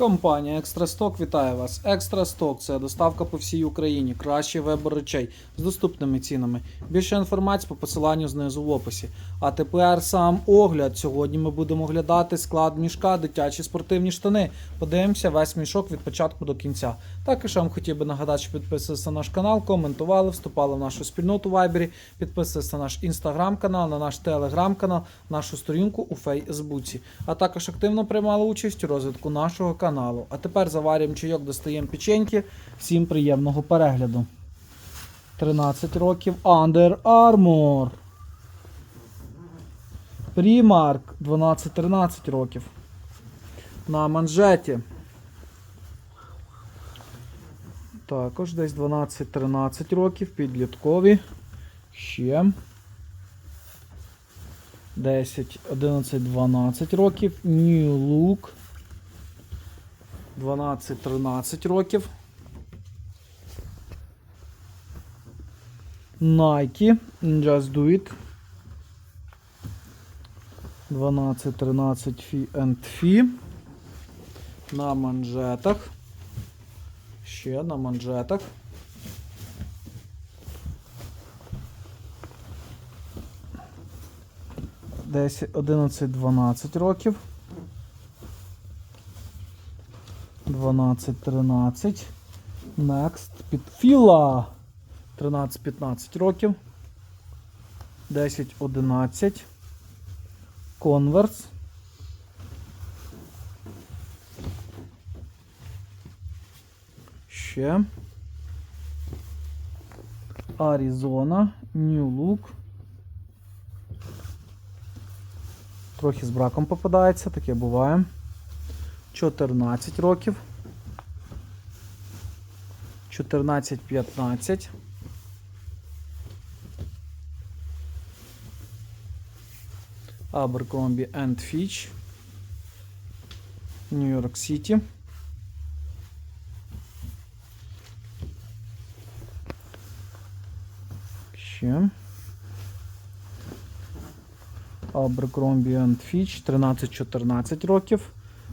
Компанія Екстрасток вітає вас. Екстрасток це доставка по всій Україні, кращий вибор речей з доступними цінами. Більше інформації по посиланню знизу в описі. А тепер сам огляд. Сьогодні ми будемо оглядати склад мішка, дитячі спортивні штани. Подивимося весь мішок від початку до кінця. Також вам хотів би нагадати, що підписувалися на наш канал, коментували, вступали в нашу спільноту в Вайбері, підписувалися на наш інстаграм канал, на наш телеграм канал, нашу сторінку у Фейсбуці. А також активно приймали участь у розвитку нашого каналу. А тепер заварюємо чайок, достаємо печеньки. Всім приємного перегляду. 13 років Under Armour. Primark 12-13 років. На манжеті. Також десь 12-13 років, підліткові. Ще. 10, 11, 12 років. New Look. 12-13 років. Nike. Just Do It. 12-13 Fee and Fee. На манжетах. Ще на манжетах. Десять, 11-12 років. 12-13. Next. Підфіла. 13-15 років. 10-11. Converse. Ще. Аризона. New Look. Трохи з браком попадається, таке буває. 14 років. 14-15. Abercrombie and Fitch. Нью-Йорк Сіті. Ще. Abercrombie and Fitch 13-14 років.